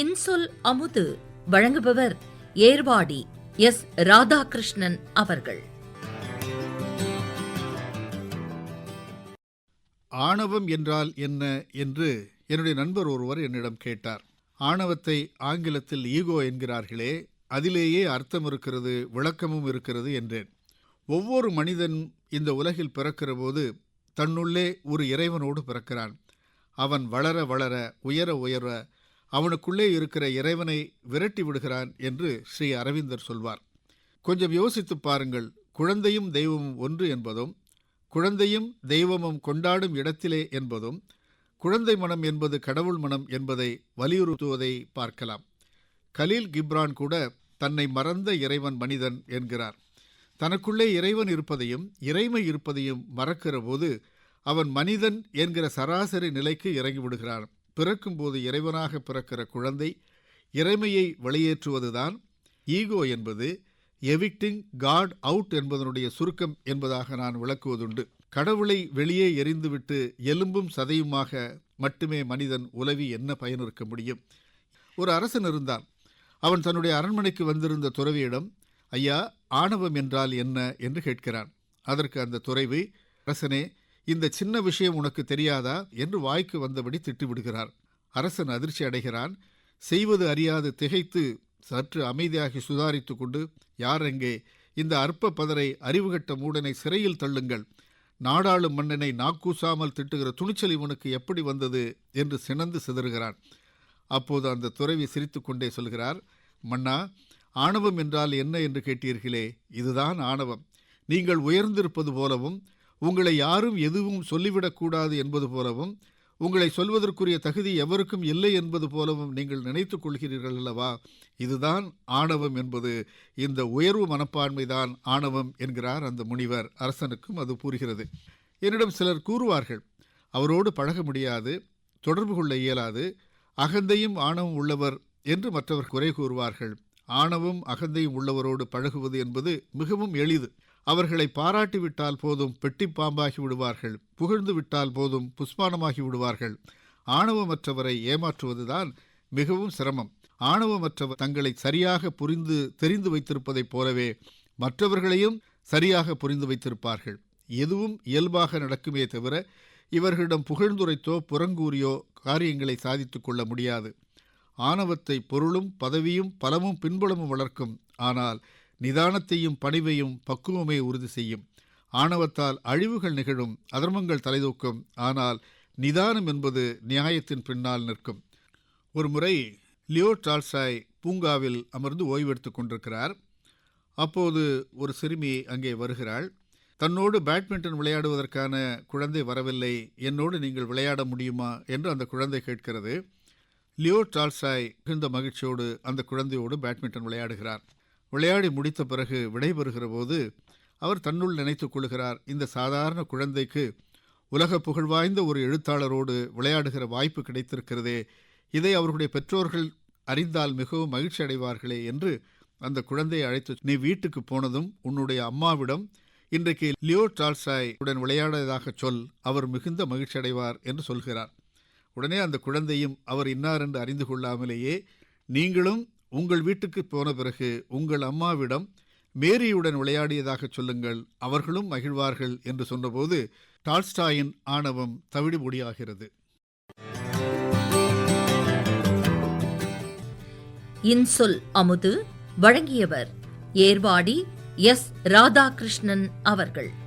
இன்சொல் அமுது வழங்குபவர் ஏர்வாடி எஸ் ராதாகிருஷ்ணன் அவர்கள். ஆணவம் என்றால் என்ன என்று என்னுடைய நண்பர் ஒருவர் என்னிடம் கேட்டார். ஆணவத்தை ஆங்கிலத்தில் ஈகோ என்கிறார்களே அதிலேயே அர்த்தம் இருக்கிறது விளக்கமும் இருக்கிறது என்றேன். ஒவ்வொரு மனிதன் இந்த உலகில் பிறக்கிற போது தன்னுள்ளே ஒரு இறைவனோடு பிறக்கிறான். அவன் வளர வளர உயர உயர அவனுக்குள்ளே இருக்கிற இறைவனை விரட்டி விடுகிறான் என்று ஸ்ரீ அரவிந்தர் சொல்வார். கொஞ்சம் யோசித்துப் பாருங்கள். குழந்தையும் தெய்வமும் ஒன்று என்பதும் குழந்தையும் தெய்வமும் கொண்டாடும் இடத்திலே என்பதும் குழந்தை மனம் என்பது கடவுள் மனம் என்பதை வலியுறுத்துவதை பார்க்கலாம். கலீல் கிப்ரான் கூட தன்னை மறந்த இறைவன் மனிதன் என்கிறார். தனக்குள்ளே இறைவன் இருப்பதையும் இறைமை இருப்பதையும் மறக்கிற போது அவன் மனிதன் என்கிற சராசரி நிலைக்கு இறங்கிவிடுகிறான் பிறக்கும்போது இறைவனாக பிறக்கிற குழந்தை இறைமையை வெளியேற்றுவதுதான் ஈகோ என்பது எவிக்டிங் காட் அவுட் என்பதனுடைய சுருக்கம் என்பதாக நான் விளக்குவதுண்டு. கடவுளை வெளியே எறிந்துவிட்டு எலும்பும் சதையுமாக மட்டுமே மனிதன் உலவி என்ன பயனிருக்க முடியும்? ஒரு அரசன் இருந்தான். அவன் தன்னுடைய அரண்மனைக்கு வந்திருந்த துறவியிடம் ஐயா ஆணவம் என்றால் என்ன? என்று கேட்கிறான். அதற்கு அந்த துறைவி அரசனே இந்த சின்ன விஷயம் உனக்கு தெரியாதா என்று வாய்க்கு வந்தபடி திட்டுவிடுகிறார். அரசன் அதிர்ச்சி அடைகிறான். செய்வது அறியாது திகைத்து சற்று அமைதியாகி சுதாரித்து கொண்டு யார் எங்கே இந்த அற்ப பதரை அறிவுகட்ட மூடனை சிறையில் தள்ளுங்கள். நாடாளும் மன்னனை நாக்கூசாமல் திட்டுகிற துணிச்சல் இவனுக்கு எப்படி வந்தது? என்று சினந்து சிதறுகிறான். அப்போது அந்த துறவி சிரித்துக்கொண்டே சொல்கிறார் மன்னா ஆணவம் என்றால் என்ன என்று கேட்டீர்களே? இதுதான் ஆணவம். நீங்கள் உயர்ந்திருப்பது போலவும் உங்களை யாரும் எதுவும் சொல்லிவிடக்கூடாது என்பது போலவும் உங்களை சொல்வதற்குரிய தகுதி எவருக்கும் இல்லை என்பது போலவும் நீங்கள் நினைத்து கொள்கிறீர்கள் அல்லவா? இதுதான் ஆணவம் என்பது. இந்த உயர்வு மனப்பான்மைதான் ஆணவம் என்கிறார் அந்த முனிவர். அரசனுக்கும் அது புரிகிறது. என்னிடம் சிலர் கூறுவார்கள் அவரோடு பழக முடியாது தொடர்பு கொள்ள இயலாது அகந்தையும் ஆணவம் உள்ளவர் என்று மற்றவர் குறை கூறுவார்கள். ஆணவம் அகந்தையும் உள்ளவரோடு பழகுவது என்பது மிகவும் எளிது. அவர்களை பாராட்டி விட்டால் போதும் பெட்டி பாம்பாகி விடுவார்கள் புகழ்ந்து விட்டால் போதும் புஷ்பானமாகி விடுவார்கள். ஆணவமற்றவரை ஏமாற்றுவதுதான் மிகவும் சிரமம். ஆணவமற்றவர் தங்களை சரியாக புரிந்து தெரிந்து வைத்திருப்பதைப் போலவே மற்றவர்களையும் சரியாக புரிந்து வைத்திருப்பார்கள். எதுவும் இயல்பாக நடக்குமே தவிர இவர்களிடம் புகழ்ந்துரைத்தோ புறங்கூறியோ காரியங்களை சாதித்து கொள்ள முடியாது. ஆணவத்தை பொருளும் பதவியும் பலமும் பின்புலமும் வளர்க்கும். ஆனால் நிதானத்தையும் பணிவையும் பக்குவமே உறுதி செய்யும். ஆணவத்தால் அழிவுகள் நிகழும் அதர்மங்கள் தலைதூக்கும். ஆனால் நிதானம் என்பது நியாயத்தின் பின்னால் நிற்கும். ஒரு முறை லியோ டால்சாய் பூங்காவில் அமர்ந்து ஓய்வெடுத்துக் கொண்டிருக்கிறார். அப்போது ஒரு சிறுமி அங்கே வருகிறாள். தன்னோடு பேட்மிண்டன் விளையாடுவதற்கான குழந்தை வரவில்லை. என்னோடு நீங்கள் விளையாட முடியுமா? என்று அந்த குழந்தை கேட்கிறது. லியோ டால்சாய் மிகுந்த மகிழ்ச்சியோடு அந்த குழந்தையோடு பேட்மிண்டன் விளையாடுகிறார். விளையாடி முடித்த பிறகு விடைபெறுகிற போது அவர் தன்னுள் நினைத்துக் கொள்கிறார் இந்த சாதாரண குழந்தைக்கு உலக புகழ்வாய்ந்த ஒரு எழுத்தாளரோடு விளையாடுகிற வாய்ப்பு கிடைத்திருக்கிறதே. இதை அவர்களுடைய பெற்றோர்கள் அறிந்தால் மிகவும் மகிழ்ச்சி அடைவார்களே என்று அந்த குழந்தையை அழைத்து நீ வீட்டுக்கு போனதும் உன்னுடைய அம்மாவிடம் இன்றைக்கு லியோ டால்சாய் உடன் விளையாடியதாக சொல் அவர் மிகுந்த மகிழ்ச்சி அடைவார் என்று சொல்கிறார். உடனே அந்த குழந்தையும் அவர் இன்னார் என்று அறிந்து கொள்ளாமலேயே நீங்களும் உங்கள் வீட்டுக்கு போன பிறகு உங்கள் அம்மாவிடம் மேரியுடன் விளையாடியதாக சொல்லுங்கள். அவர்களும் மகிழ்வார்கள் என்று சொன்னபோது டால்ஸ்டாயின் ஆணவம் தவிடு முடியாகிறது இன்சொல் அமுது வழங்கியவர் ஏர்வாடி எஸ். ராதாகிருஷ்ணன் அவர்கள்.